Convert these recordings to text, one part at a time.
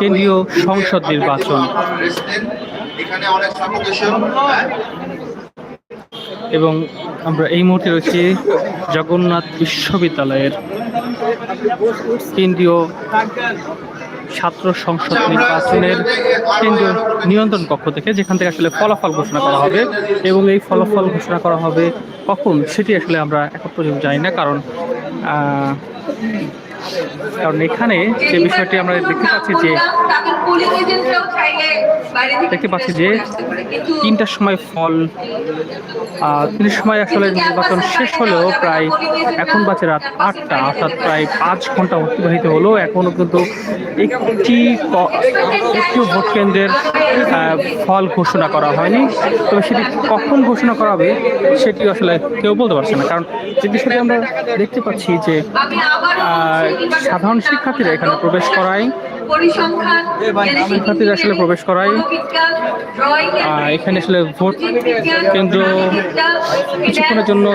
কেন্দ্রীয় সংসদ নির্বাচন। এখানে অনেক এবং আমরা এই মুহূর্তে রয়েছি জগন্নাথ বিশ্ববিদ্যালয়ের কেন্দ্রীয় ছাত্র সংসদ নির্বাচনের কেন্দ্রীয় নিয়ন্ত্রণ কক্ষ থেকে যেখান থেকে আসলে ফলাফল ঘোষণা করা হবে এবং এই ফলাফল ঘোষণা করা হবে কখন সেটি আসলে আমরা এখন পর্যন্ত জানি না কারণ কারণ এখানে যে বিষয়টি আমরা দেখতে পাচ্ছি যে দেখতে পাচ্ছি যে তিনটার সময় ফল তিনটার সময় আসলে নির্বাচন শেষ হলেও প্রায় এখন বাজে রাত আটটা, অর্থাৎ প্রায় পাঁচ ঘণ্টা অতিবাহিত হলো এখনও কিন্তু একটি একটি ভোট কেন্দ্রের ফল ঘোষণা করা হয়নি। তবে সেটি কখন ঘোষণা করা হবে সেটি আসলে কেউ বলতে পারছে না। কারণ যে বিষয়টি আমরা দেখতে পাচ্ছি যে সাধারণ শিক্ষার্থীরা এখানে প্রবেশ করায়। শিক্ষার্থীরা আসলে প্রবেশ করায়। এখানে আসলে ভোট কেন্দ্র কিছুক্ষণের জন্য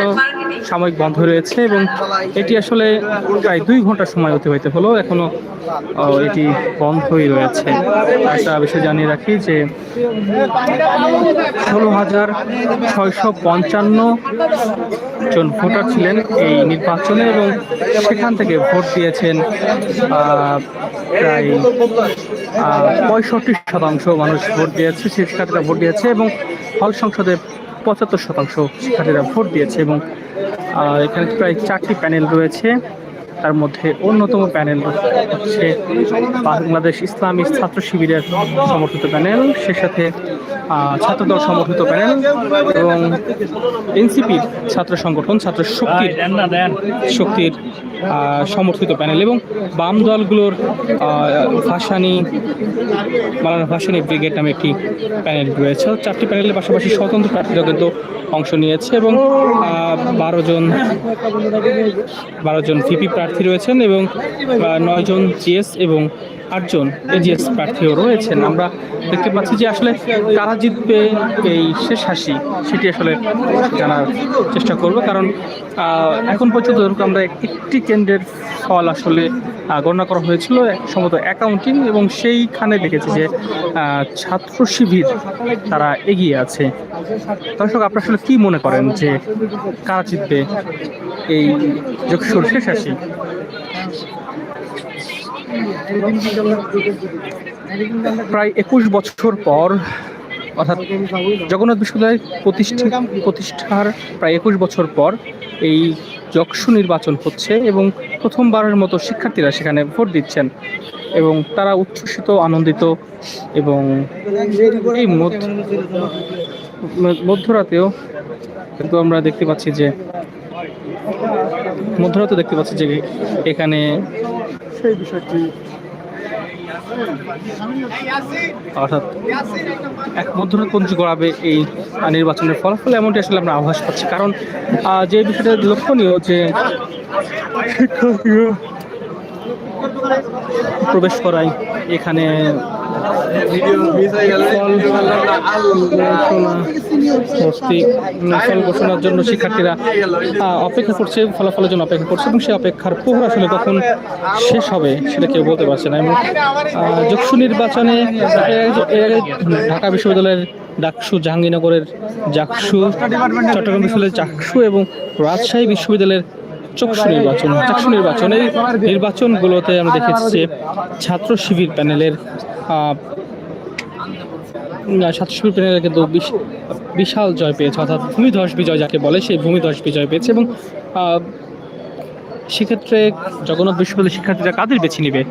সাময়িক বন্ধ রয়েছে এবং এটি আসলে প্রায় দুই ঘণ্টা সময় অতিবাহিত হলো। এখনও আহ, এটি বন্ধই রয়েছে। একটা বিষয় জানিয়ে রাখি যে ষোলো হাজার ছয়শো পঞ্চান্ন জন ভোটার ছিলেন এই নির্বাচনে এবং সেখান থেকে ভোট দিয়েছেন প্রায় পঁয়ষট্টি শতাংশ মানুষ ভোট দিয়েছে শিক্ষার্থীরা ভোট দিয়েছে এবং হল সংসদে পঁচাত্তর শতাংশ শিক্ষার্থীরা ভোট দিয়েছে এবং আহ, এখানে প্রায় চারটি প্যানেল রয়েছে। তার মধ্যে অন্যতম প্যানেল হচ্ছে বাংলাদেশ ইসলামী ছাত্র শিবিরের সমর্থিত প্যানেল। সে সাথে ছাত্রদল সমর্থিত প্যানেল এবং এনসিপির ছাত্র সংগঠন, ছাত্র শক্তির শক্তির সমর্থিত প্যানেল এবং বাম দলগুলোর ভাসানী, মালানা ভাসানী ব্রিগেড নামে একটি প্যানেল রয়েছে। চারটি প্যানেলের পাশাপাশি স্বতন্ত্র প্রার্থীরা কিন্তু অংশ নিয়েছে এবং বারো জন বারো জন ভিপি প্রার্থী রয়েছেন এবং নয়জন জিএস এবং আটজন এজিএস প্রার্থীও রয়েছেন। আমরা দেখতে পাচ্ছি যে আসলে কারা জিতবে এই শেষ হাসি, সেটি আসলে জানার চেষ্টা করব। কারণ এখন পর্যন্ত ধরুন আমরা একটি কেন্দ্রের ফল আসলে গণনা করা হয়েছিল সম্ভবত অ্যাকাউন্টিং এবং সেইখানে দেখেছি যে ছাত্র শিবির তারা এগিয়ে আছে। দর্শক, আপনারা আসলে কি মনে করেন যে কারা জিতবে এই যোগসুর শেষ হাসি? প্রায় একুশ বছর পর, অর্থাৎ জগন্নাথ বিশ্ববিদ্যালয় প্রতিষ্ঠা, প্রতিষ্ঠার প্রায় একুশ বছর পর এই যক্ষু নির্বাচন হচ্ছে এবং প্রথমবারের মতো শিক্ষার্থীরা সেখানে ভোট দিচ্ছেন এবং তারা উচ্ছ্বসিত, আনন্দিত এবং এই মধ্যরাতেও কিন্তু আমরা দেখতে পাচ্ছি যে মধ্যরাতে দেখতে পাচ্ছি যে এখানে সেই বিষয়টি। অর্থাৎ এক মধ্যরাত পর্যন্ত গড়াবে এই নির্বাচনের ফলাফল এমনটি আসলে আমরা আভাস পাচ্ছি। কারণ যে বিষয়টা লক্ষণীয় যে প্রবেশ করায় এখানে ঘোষণার জন্য শিক্ষার্থীরা অপেক্ষা করছে, ফলাফলের জন্য অপেক্ষা করছে এবং সেই অপেক্ষার প্রহর আসলে কখন শেষ হবে সেটা কেউ বলতে পারছে না। এবং যক্ষু নির্বাচনে ঢাকা বিশ্ববিদ্যালয়ের ডাকসু জাহাঙ্গীরনগরের জাকসু, চট্টগ্রাম বিশ্ববিদ্যালয়ের চাকসু এবং রাজশাহী বিশ্ববিদ্যালয়ের চক্ষু নির্বাচন চাকসু নির্বাচন, এই নির্বাচনগুলোতে আমরা দেখেছি ছাত্র শিবির প্যানেলের ছাত্র শিবির প্যানেলের কিন্তু বিশ- বিশাল জয় পেয়েছে, অর্থাৎ ভূমিধস বিজয় যাকে বলে, সেই ভূমিধস বিজয় পেয়েছে এবং সেক্ষেত্রে জগন্নাথ বিশ্ববিদ্যালয়ের শিক্ষার্থীরা কাদের বেছে নিবে?